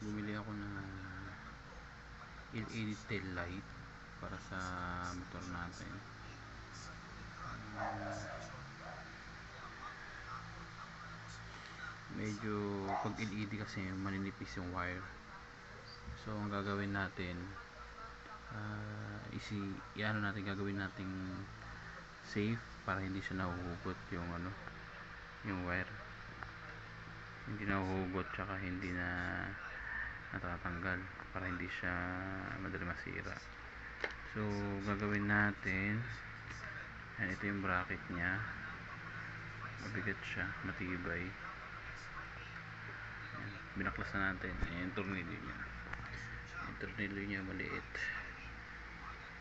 bumili ako ng LED tail light para sa motor natin. Ah, medyo pag LED kasi maninipis yung wire. So ang gagawin natin ah, isi iano natin gagawin nating safe para hindi siya nahuhugot yung ano yung wire hindi nahuhugot tsaka hindi na natatanggal para hindi siya madali masira. So gagawin natin. Yan, ito yung bracket nya mabigat siya matibay. Yan, binaklas na natin yung tornilyo nya yung tornilyo nya maliit.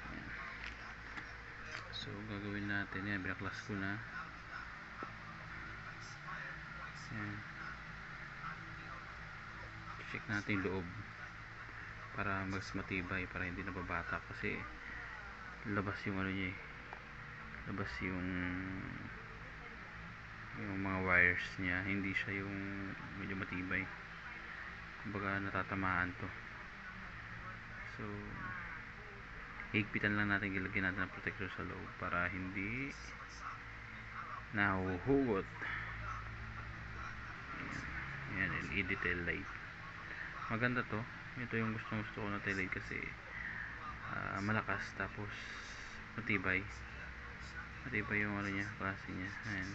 Yan. so gagawin natin. Yan binaklas ko na. Yan check natin loob para mas matibay para hindi nababata. Kasi labas yung ano niya eh. Labas yung yung mga wires niya. Hindi siya yung medyo matibay. Kumbaga natatamaan to. So higpitan lang natin gilagyan natin ng protector sa loob para hindi nahuhugot. Yan, yan LED tail light maganda to. Ito yung gusto gusto ko na tail light kasi ah, malakas tapos matibay. Matibay yung ano niya klase niya. Ayan.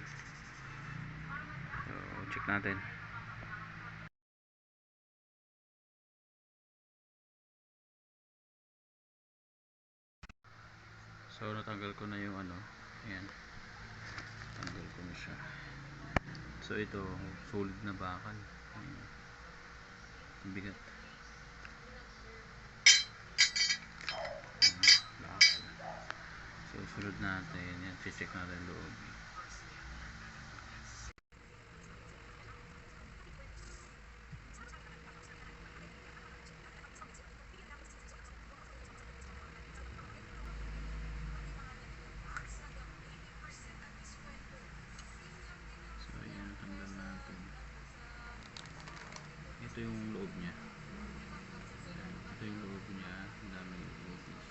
So check natin. So natanggal ko na yung ano. Ayan. Tanggal ko na siya. So ito solid na bakal. Ayan. Bigat. Ayan, bakal so sunod natin yan check natin loob So, ayan, tanggal natin. Ito yung loob niya. Ayan, ito yung loob niya. Ang dami yung loob niya.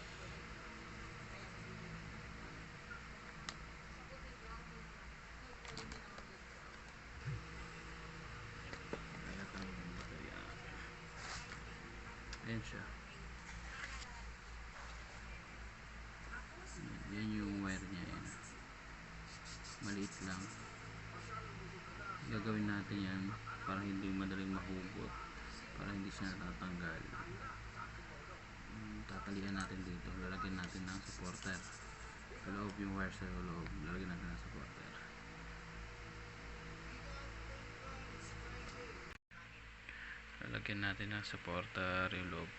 Kaya tanggal yung baterya. Ayan siya. Yan yung wire niya. Ayan. Maliit lang gagawin natin yan para hindi madaling mahugot para hindi siya natatanggal Mm, tatalian natin dito lalagyan natin ng supporter sa loob yung wire sa loob lalagyan natin ng supporter lalagyan natin ng supporter yung loob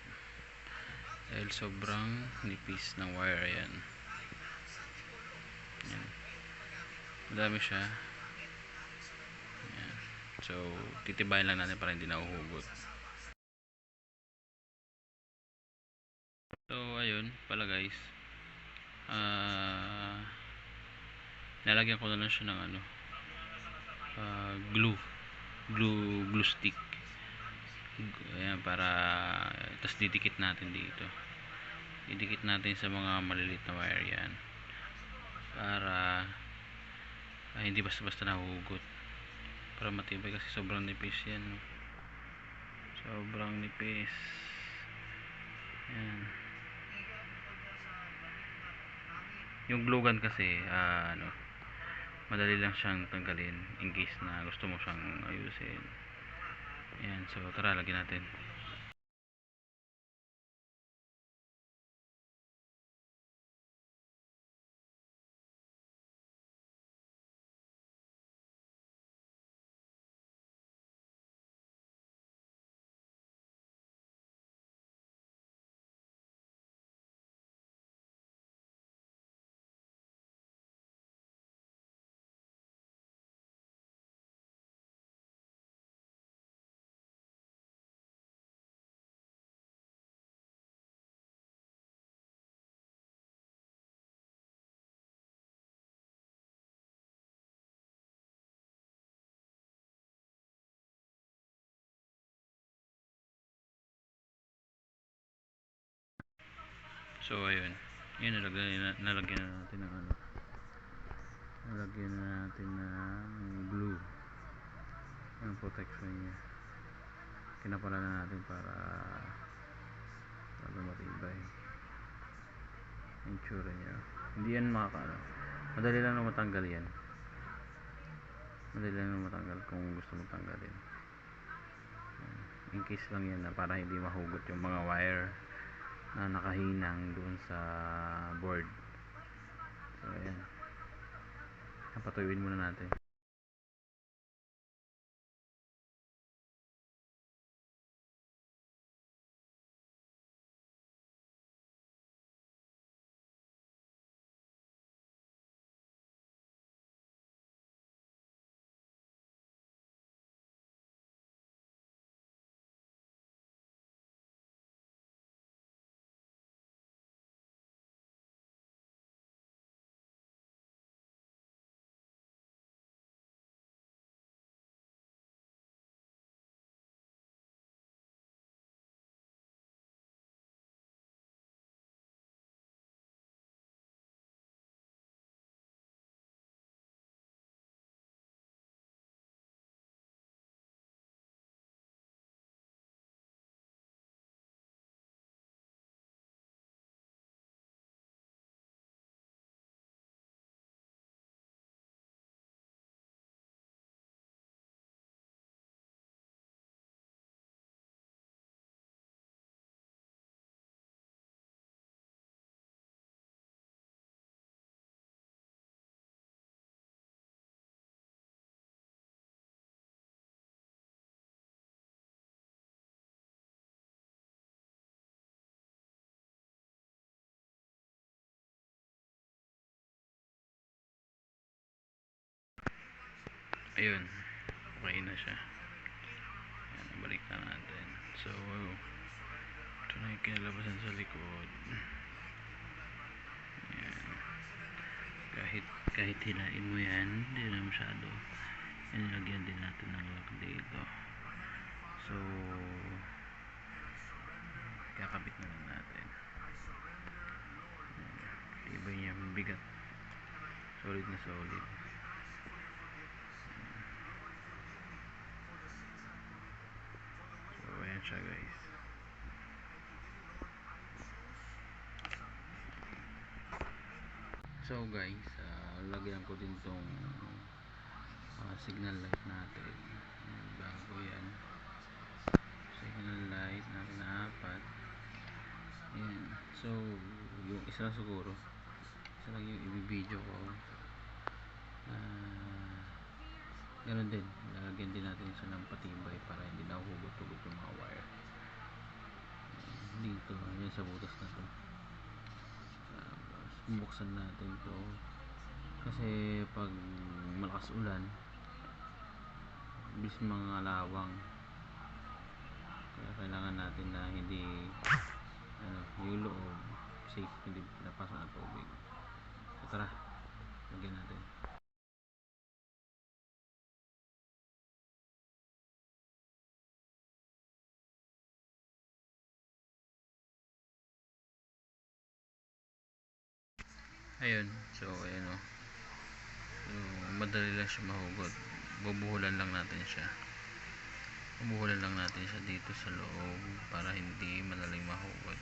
dahil sobrang nipis ng wire yan yan madami siya Ayan. So, titibayin lang natin para hindi nauhugot. So, ayun pala guys. Ah, nalagyan ko na lang siya ng ano, ah, glue. Glue, glue stick. Ayan, para, tapos didikit natin dito. Didikit natin sa mga maliliit na wire yan. Para, ah, hindi basta-basta nahuhugot. Para matibay kasi sobrang nipis yan sobrang nipis. Yan yung glue gun kasi ah, ano madali lang siyang tanggalin in case na gusto mo siyang ayusin yan so tara lagyan natin So ayun. Yun nalagyan na, nalagyan na natin ng ano. Nalagyan na natin ng glue. Ang protection niya. Kinapala na natin para para matibay. Yung niya. Hindi yan makakano. Madali lang na matanggal yan. Madali lang na matanggal kung gusto mo tanggalin. In case lang yan na para hindi mahugot yung mga wire na nakahinang doon sa board. So ayan. Napatuyuin muna natin. Ayun. Okay na siya. Ayan, balik na natin. So, ito na yung kinalabasan sa likod. Ayan. Kahit, kahit hinain mo yan, hindi na masyado. Yan, nilagyan din natin ng lock dito. So, kakabit na lang natin. Ayan. Tibay niya, bigat. Solid na solid. So, ayan siya guys. So guys, ah, lagyan ko din tong ah, signal light natin. Bago yan. Signal light natin na apat. Ayan. So, yung isa siguro. Isa lang yung ibibideo ko. Ah, ganun din. Lalagyan din natin siya ng patibay para hindi nahuhugot-hugot yung mga wire. Ayan, Dito, yan sa butas na to. Tapos, bubuksan natin to. Kasi pag malakas ulan, bis mga lawang. Kaya kailangan natin na hindi ano, yung loob safe hindi napasok ng tubig. So tara, lagyan natin. Ayun, so ayan o. So, madali lang siya mahugot. Bubuhulan lang natin siya. Bubuhulan lang natin siya dito sa loob para hindi madaling mahugot.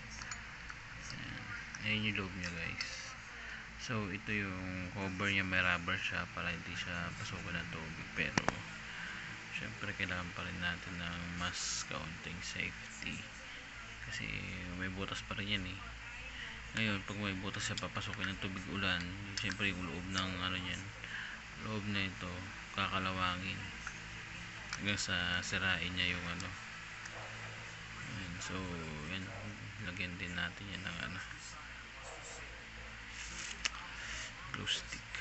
Ayan. Ayan yung loob niya guys. So, ito yung cover niya. May rubber siya para hindi siya pasukan ng tubig. Pero, syempre kailangan pa rin natin ng mas kaunting safety. Kasi may butas pa rin yan eh. Ngayon, pag may butas siya papasukin ng tubig ulan, syempre yung loob ng ano niyan, loob na ito, kakalawangin. Hanggang sa sirain niya yung ano. Ayan, so, yan, lagyan din natin yan ng ano, glue stick.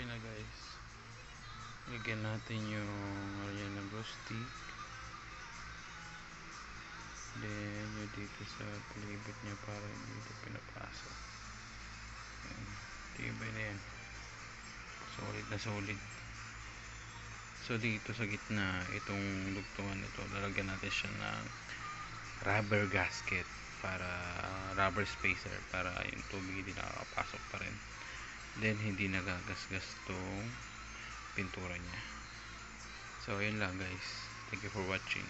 Okay na guys. Lagyan natin yung ayan na glue stick then yung dito sa palibot niya para hindi ito pinapasok Ayan. tibay na yan. Solid na solid. So dito sa gitna itong dugtungan nito lalagyan natin siya ng rubber gasket para rubber spacer para yung tubig hindi nakakapasok pa rin then hindi nagagasgas tong pintura niya. So ayun lang guys. Thank you for watching